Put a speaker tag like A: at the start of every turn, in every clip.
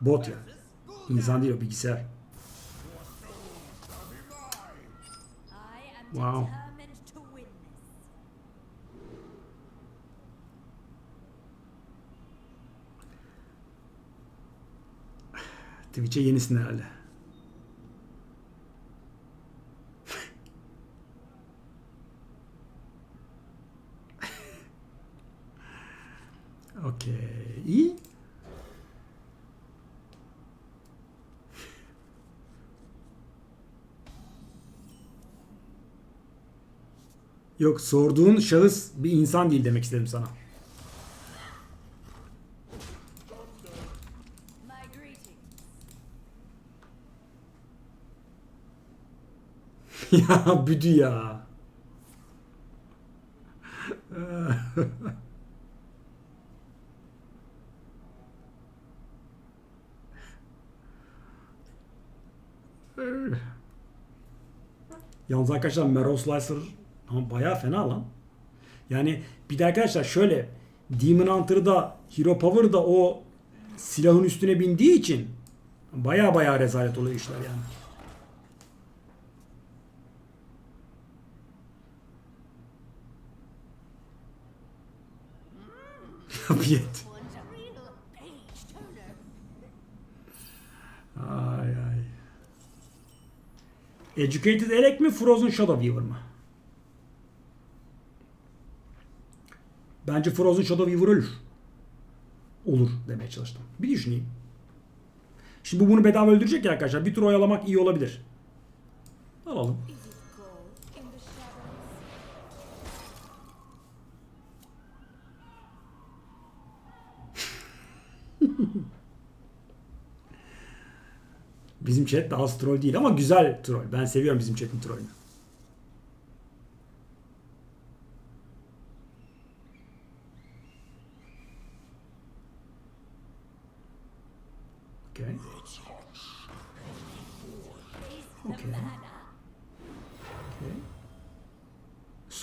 A: Bot ya. İnsan değil o bilgisayar. Wow. Twitch'e yenisin herhalde. Okey. İyi. Yok sorduğun şahıs bir insan değil demek istedim sana. Ya büdü ya. Yalnız arkadaşlar Marrow Slicer ama bayağı fena lan. Yani bir de arkadaşlar şöyle Demon Hunter'da Hero Power'da o silahın üstüne bindiği için bayağı bayağı rezalet oluyor işler yani. Yet.
B: One's a real page turner.
A: Ay ay. Educated Elec mi Frozen Shadow Weaver mı? Bence Frozen Shadow Weaver ölür. Olur demeye çalıştım. Bir düşüneyim. Şimdi bu bunu bedava öldürecek ya arkadaşlar. Bir tur oyalamak iyi olabilir. Alalım. Bizim chat daha az troll değil ama güzel troll. Ben seviyorum bizim chat'in trollünü.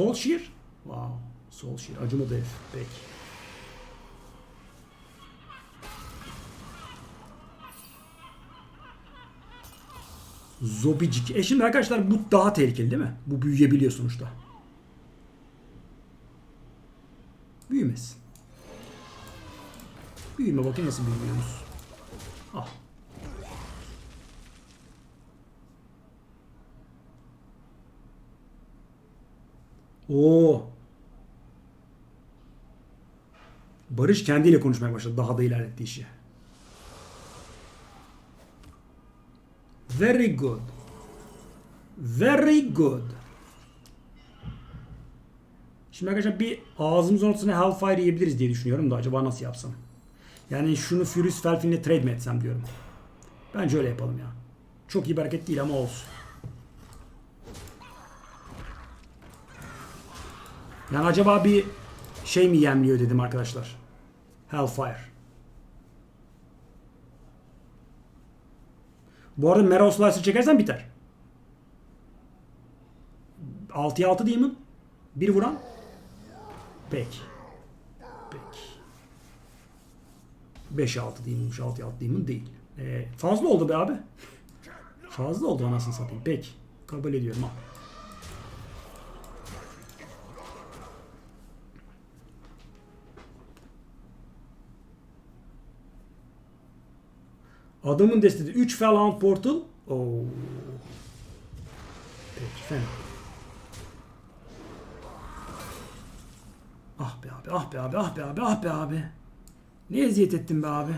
A: Soul Shear. Wow. Soul Shear. Acımadı herif. Peki. Zobicik. E şimdi arkadaşlar bu daha tehlikeli değil mi? Bu büyüyebiliyor sonuçta. Büyümesin. Büyüme bakayım nasıl büyüyoruz. Ah. Oo. Barış kendiyle konuşmaya başladı. Daha da ilerletti işi. Very good. Very good. Şimdi arkadaşlar bir ağzımızın ortasına Hellfire yiyebiliriz diye düşünüyorum da acaba nasıl yapsam? Yani şunu Furious Felfin'le trade mi etsem diyorum. Bence öyle yapalım ya. Çok iyi bir hareket değil ama olsun. Yani acaba bir şey mi yemliyor dedim arkadaşlar. Hellfire. Bu arada Marrow Slicer çekersen biter. 6'ya 6 değil mi? Bir vuran. Peki. Peki. 5'e 6 değilmiş. 6'ya 6 değil mi? Değil. Ee, fazla oldu be abi. Fazla oldu anasını satayım. Peki. Kabul ediyorum. Al. Adamın destesi 3 Fallout Portal. Oo. Peki fena. Ah be abi, ah be abi, ah be abi, ah be abi. Ne eziyet ettin be abi.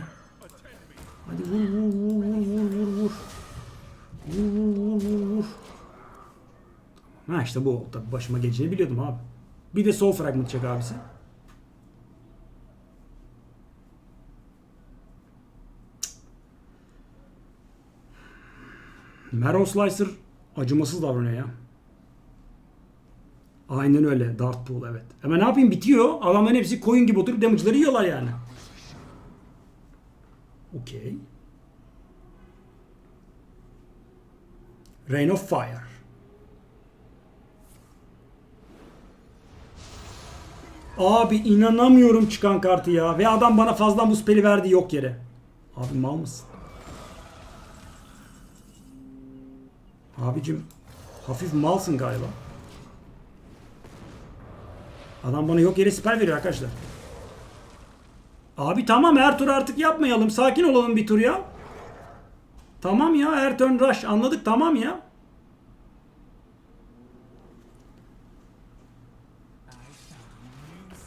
A: Hadi vur vur vur vur vur vur vur. Vur vur vur vur vur. Ha işte bu oldu. Tabii başıma geleceğini biliyordum abi. Bir de soul fragment çek abisi. Marrow Slicer acımasız davranıyor ya. Aynen öyle. Dart Pool evet. Ama ne yapayım bitiyor. Adamların hepsi koyun gibi oturup damage'ları yiyorlar yani. Okey. Rain of Fire. Abi inanamıyorum çıkan kartı ya. Ve adam bana fazla bu spell'i verdi yok yere. Abi mal mısın? Abicim hafif malsın galiba. Adam bana yok yere siper veriyor arkadaşlar. Abi tamam her tur artık yapmayalım. Sakin olalım bir tur ya. Tamam ya her turn rush anladık tamam ya.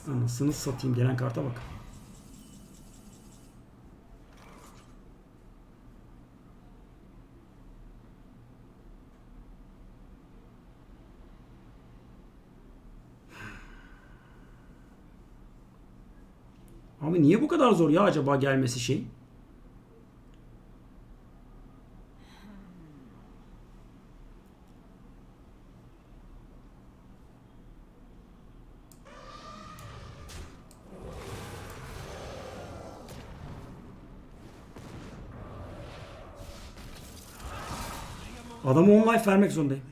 A: Anasını satayım gelen karta bak. Abi niye bu kadar zor ya acaba gelmesi şey? Adama 10 life vermek zorundayım.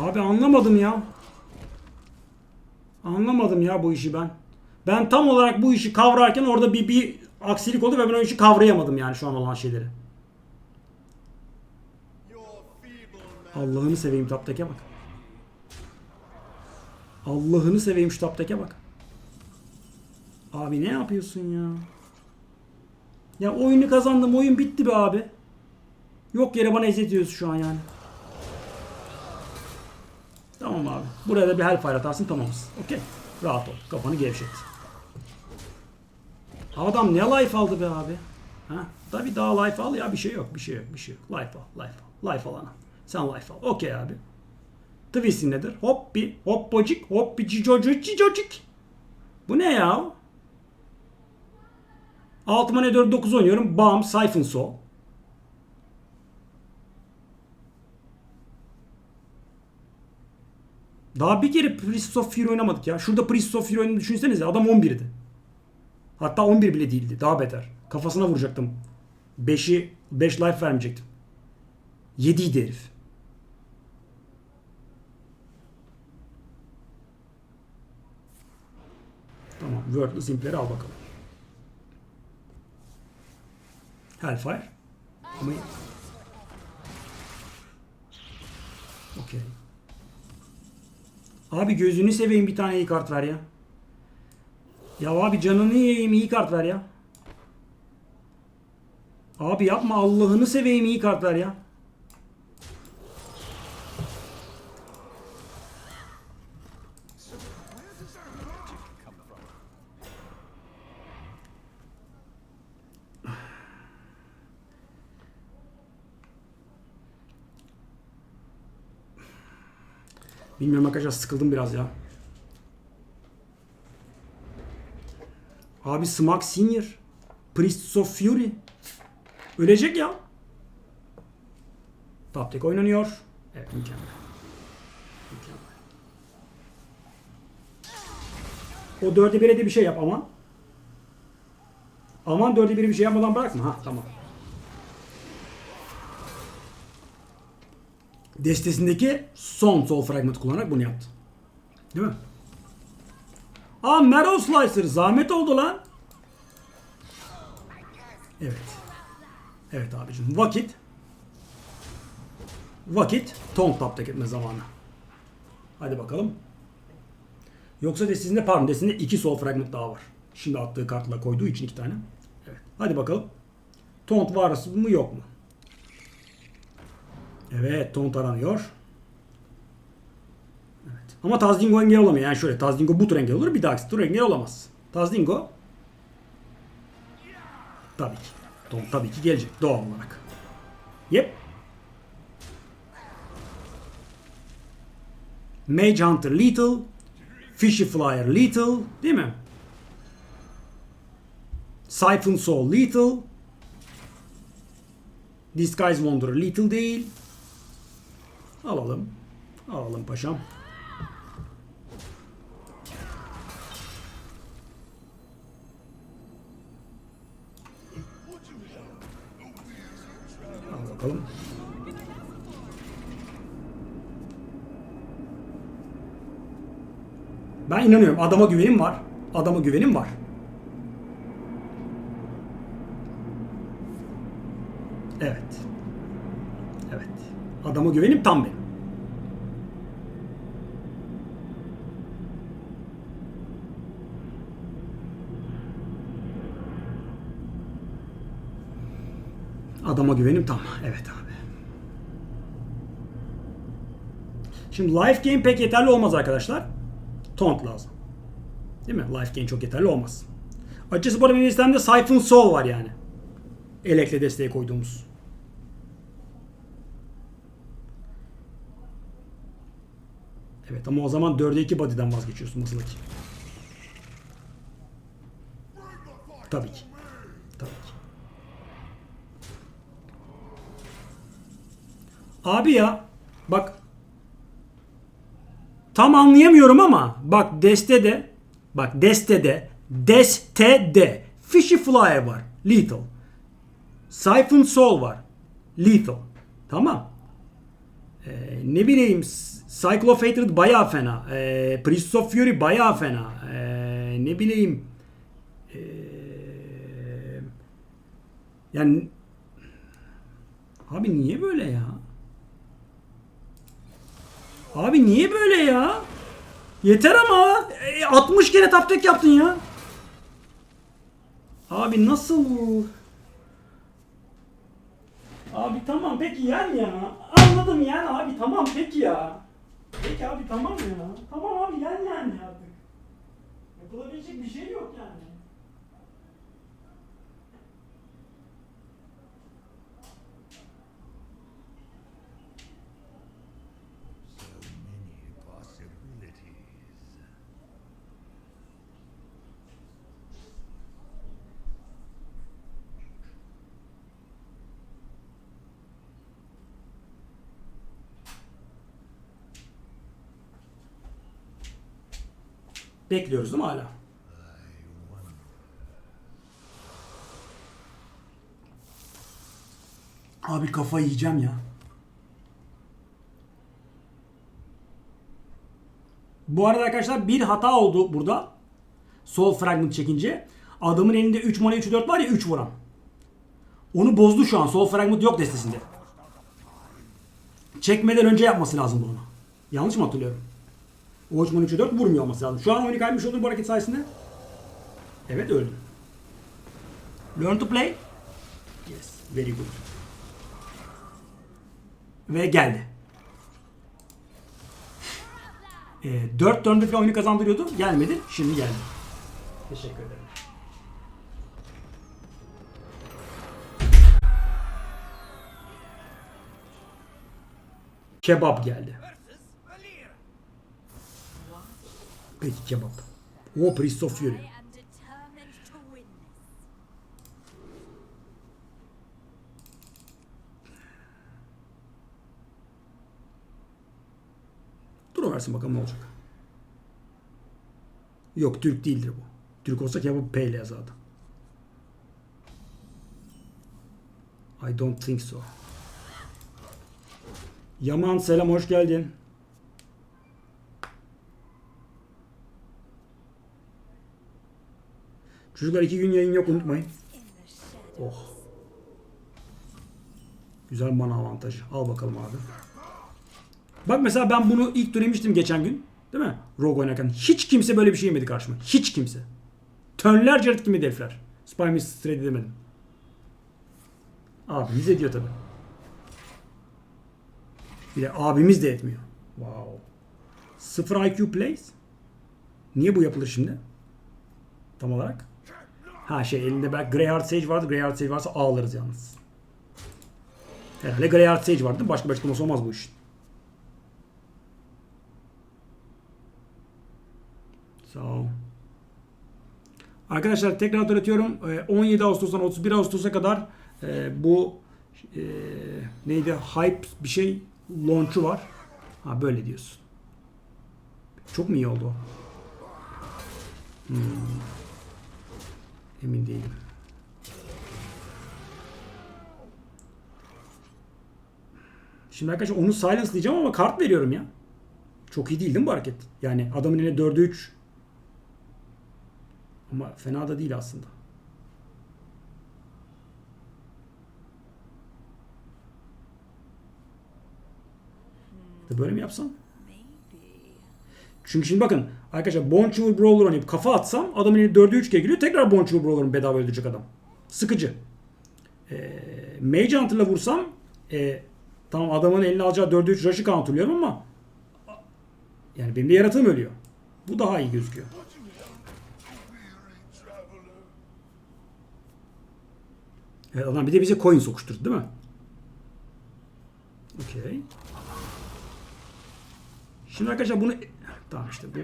A: Abi anlamadım ya. Anlamadım ya bu işi ben. Ben tam olarak bu işi kavrarken orada bir, bir aksilik oldu ve ben o işi kavrayamadım yani şu an olan şeyleri. Allah'ını seveyim tapteke bak. Allah'ını seveyim şu tapteke bak. Abi ne yapıyorsun ya? Ya oyunu kazandım oyun bitti be abi. Yok yere bana eziyet ediyorsun şu an yani. Tamam abi. Buraya da bir hellfire atarsın tamamız. Okey. Rahat ol. Kafanı gevşet. Adam ne life aldı be abi? Ha? Tabii daha life al ya bir şey yok bir şey yok bir şey yok. Life al life al. Life alana. Sen life al. Okey abi. Twist'in nedir? Hop bir hop bocik hop bir cicocuk cicocuk. Bu ne ya? 6 mana 4 9 oynuyorum. Bam Siphon Soul. Daha bir kere Priest of Fear oynamadık ya. Şurada Priest of Fear oynadığını düşünsenize adam 11'di. Hatta 11 bile değildi. Daha beter. Kafasına vuracaktım. 5'i 5 life vermeyecektim. 7'ydi herif. Tamam. Wordless impleri al bakalım. Hellfire. Ama... Okey. Abi gözünü seveyim bir tane iyi kart ver ya. Ya abi canını yiyeyim iyi kart ver ya. Abi yapma Allah'ını seveyim iyi kart ver ya. Bilmiyorum arkadaşlar sıkıldım biraz ya. Abi Smack Senior. Priests of Fury. Ölecek ya. Top deck oynanıyor. Evet mükemmel. Mükemmel. O dörde bire de bir şey yap aman. Aman dörde bire bir şey yapmadan bırakma. Ha tamam. Destesindeki son sol fragment kullanarak bunu yaptı. Değil mi? Aa Marrow Slicer zahmet oldu lan. Evet. Evet abicim. Vakit. Vakit. Ton tap etme zamanı. Hadi bakalım. Yoksa destesinde pardon destesinde iki sol fragment daha var. Şimdi attığı kartla koyduğu için iki tane. Evet. Hadi bakalım. Taunt var mı yok mu? Evet taunt aranıyor. Evet. Ama Tazdingo engel olamıyor. Yani şöyle Tazdingo bu tur engel olur bir dahaki tur engel olamaz. Tazdingo tabii ki. Taunt tabii ki gelecek doğal olarak. Yep. Mage Hunter Lethal. Fishy Flyer Lethal. Değil mi? Siphon Soul Lethal. Disguise Wanderer Lethal değil. Alalım. Alalım paşam. Alalım. bakalım. Ben inanıyorum. Adama güvenim var. Adama güvenim var. Evet. Evet. Adama güvenim tam benim. Adama güvenim tam. Evet abi. Şimdi life game pek yeterli olmaz arkadaşlar. Taunt lazım. Değil mi? Life game çok yeterli olmaz. Açıkçası bu arada benim listemde Siphon Soul var yani. Elekle desteğe koyduğumuz. Evet ama o zaman 4'e 2 body'den vazgeçiyorsun masadaki. Tabii ki. Tabii ki. Abi ya bak tam anlayamıyorum ama bak destede bak destede destede Fishy Flyer var. Lethal. Siphon Soul var. Lethal. Tamam. Ee, ne bileyim Cycle bayağı fena. Ee, Priest of Fury bayağı fena. Ee, ne bileyim ee, yani abi niye böyle ya? Abi niye böyle ya? Yeter ama. E, 60 kere tap tek yaptın ya. Abi nasıl? Abi tamam peki yen ya. Anladım yen abi tamam peki ya. Peki abi tamam ya. Tamam abi yen yani artık. Yapılabilecek bir şey yok yani. Bekliyoruz değil mi hala? Abi kafayı yiyeceğim ya. Bu arada arkadaşlar bir hata oldu burada. Sol fragment çekince. Adamın elinde 3 mana 3 4 var ya 3 vuran. Onu bozdu şu an. Sol fragment yok destesinde. Çekmeden önce yapması lazım bunu. Yanlış mı hatırlıyorum? O 3 mana 3 4 vurmuyor olması lazım. Şu an oyunu kaybetmiş olur bu hareket sayesinde. Evet öldü. Learn to play. Yes. Very good. Ve geldi. E, 4 turn'da falan oyunu kazandırıyordu. Gelmedi. Şimdi geldi. Teşekkür ederim. Kebap geldi. Peki kebap. O Priest of Fury. Dur versin bakalım ne olacak. Yok Türk değildir bu. Türk olsa kebap P ile yazardı. I don't think so. Yaman selam hoş geldin. Çocuklar iki gün yayın yok unutmayın. Oh. Güzel mana avantajı. Al bakalım abi. Bak mesela ben bunu ilk denemiştim geçen gün. Değil mi? Rogue oynarken. Hiç kimse böyle bir şey yemedi karşıma. Hiç kimse. Tönlerce red kimi defler. Spy Miss Straight demedim. Abimiz ediyor tabi. Bir de abimiz de etmiyor. Wow. Sıfır IQ plays. Niye bu yapılır şimdi? Tam olarak. Ha şey elinde belki Greyheart Sage vardı. Greyheart Sage varsa ağlarız yalnız. Herhalde Greyheart Sage vardı. Başka bir açıklaması olmaz bu işin. Sağ ol. Arkadaşlar tekrar hatırlatıyorum. Ee, 17 Ağustos'tan 31 Ağustos'a kadar e, bu e, neydi? Hype bir şey launch'u var. Ha böyle diyorsun. Çok mu iyi oldu? Hmm. Emin değilim. Şimdi arkadaşlar onu silence diyeceğim ama kart veriyorum ya. Çok iyi değil değil mi bu hareket? Yani adamın eline 4'e 3. Ama fena da değil aslında. Böyle mi yapsam? Çünkü şimdi bakın arkadaşlar Bonchur Brawler oynayıp kafa atsam adamın eli 4'e 3 geliyor. Tekrar Bonchur Brawler'ın bedava öldürecek adam. Sıkıcı. Ee, Mage Hunter'la vursam e, tamam adamın eline alacağı 4'e 3 rush'ı counterlıyorum ama yani benim de yaratığım ölüyor. Bu daha iyi gözüküyor. Evet adam bir de bize coin sokuşturdu değil mi? Okey. Şimdi arkadaşlar bunu tamam işte bu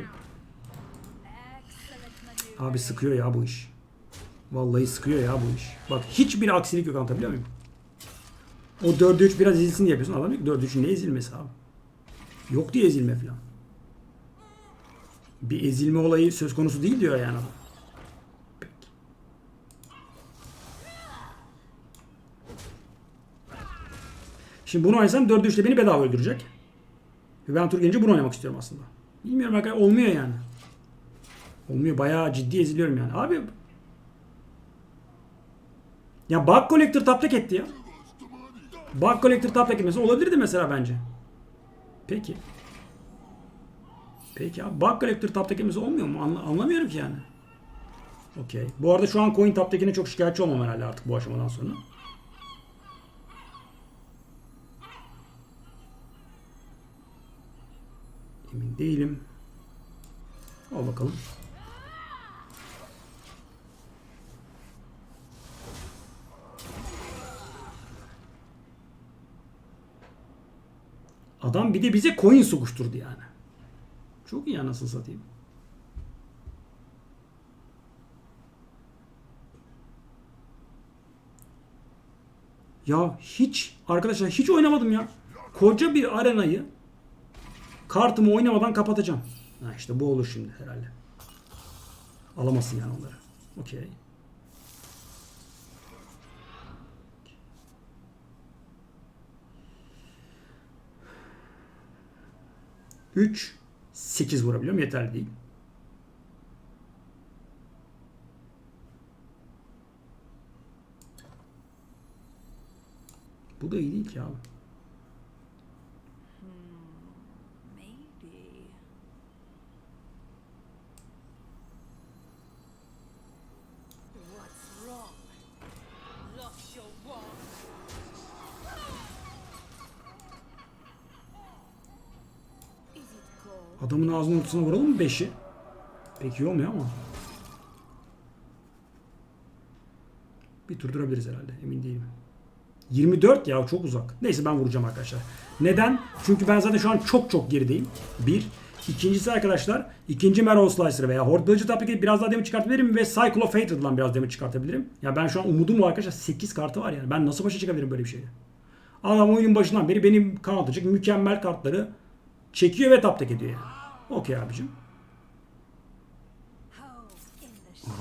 A: abi sıkıyor ya bu iş. Vallahi sıkıyor ya bu iş. Bak hiçbir aksilik yok anlatabiliyor muyum? O 4'e 3 biraz ezilsin diye yapıyorsun. Adam diyor ki 4'e 3'ün ne ezilmesi abi? Yok diye ezilme falan. Bir ezilme olayı söz konusu değil diyor yani adam. Şimdi bunu oynasam 4'e 3'te beni bedava öldürecek. Ve ben tur gelince bunu oynamak istiyorum aslında. Bilmiyorum arkadaşlar olmuyor yani. Olmuyor bayağı ciddi eziliyorum yani. Abi ya bug collector taptek etti ya. Bug collector taptek etmesi olabilirdi mesela bence. Peki. Peki abi bug collector taptek etmesi olmuyor mu? Anla- anlamıyorum ki yani. Okey. Bu arada şu an coin taptekine çok şikayetçi olmam herhalde artık bu aşamadan sonra. Değilim. Al bakalım. Adam bir de bize coin sokuşturdu yani. Çok iyi anasını satayım. Ya hiç arkadaşlar hiç oynamadım ya. Koca bir arenayı kartımı oynamadan kapatacağım. Ha işte bu olur şimdi herhalde. Alamazsın yani onları. Okey. Üç, sekiz vurabiliyorum. Yeterli değil. Bu da iyi değil ki abi. Ortasına vuralım mı 5'i? Pek iyi olmuyor ama. Bir tur durabiliriz herhalde. Emin değilim. 24 ya çok uzak. Neyse ben vuracağım arkadaşlar. Neden? Çünkü ben zaten şu an çok çok gerideyim. Bir. İkincisi arkadaşlar ikinci Marrow Slicer veya Horde Villager tabii ki biraz daha damage çıkartabilirim ve Cycle of Hatred'dan biraz damage çıkartabilirim. Ya ben şu an umudum var arkadaşlar 8 kartı var yani. Ben nasıl başa çıkabilirim böyle bir şeyle? Adam oyunun başından beri benim counter'cık mükemmel kartları çekiyor ve taptek ediyor yani. Okey abicim.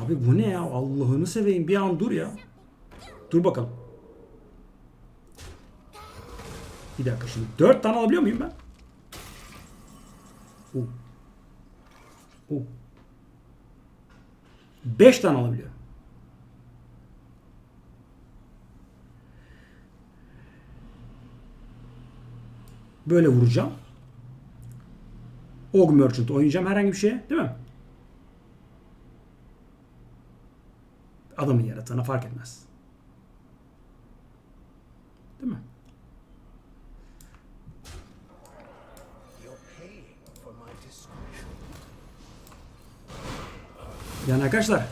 A: Abi bu ne ya? Allah'ını seveyim. Bir an dur ya. Dur bakalım. Bir dakika şimdi. Dört tane alabiliyor muyum ben? Uh. Uh. Beş tane alabiliyor. Böyle vuracağım. Og Merchant oynayacağım herhangi bir şeye değil mi? Adamın yaratığına fark etmez. Değil mi? Yani arkadaşlar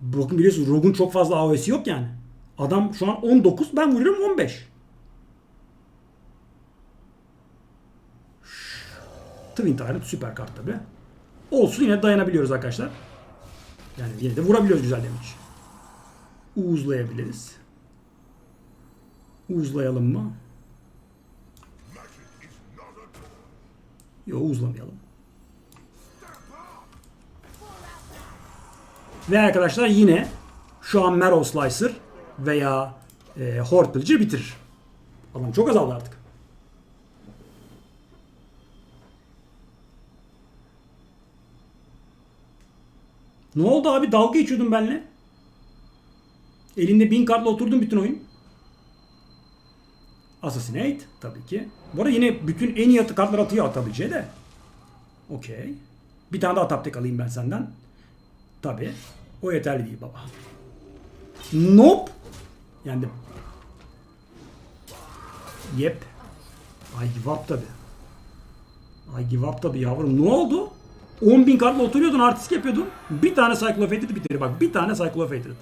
A: Bakın biliyorsunuz Rogue'un çok fazla AOS'i yok yani. Adam şu an 19 ben vuruyorum 15. Twin Tyrant süper kart tabi. Olsun yine dayanabiliyoruz arkadaşlar. Yani yine de vurabiliyoruz güzel damage. Uğuzlayabiliriz. Uğuzlayalım mı? Yok uğuzlamayalım. Ve arkadaşlar yine şu an Marrow Slicer veya e, Horde Villager bitirir. Adam çok azaldı artık. Ne oldu abi? Dalga geçiyordun benimle. Elinde bin kartla oturdun bütün oyun. Assassinate tabii ki. Bu arada yine bütün en iyi atı kartlar atıyor atabileceği de. Okey. Bir tane daha taptek alayım ben senden. Tabii. O yeterli değil baba. Nope. Yendim. Yep. I give up tabi. I give up tabi yavrum. Ne oldu? 10.000 kartla oturuyordun artistik yapıyordun. Bir tane Cyclo of Hatred bitir. Bak bir tane Cyclo of Hatred.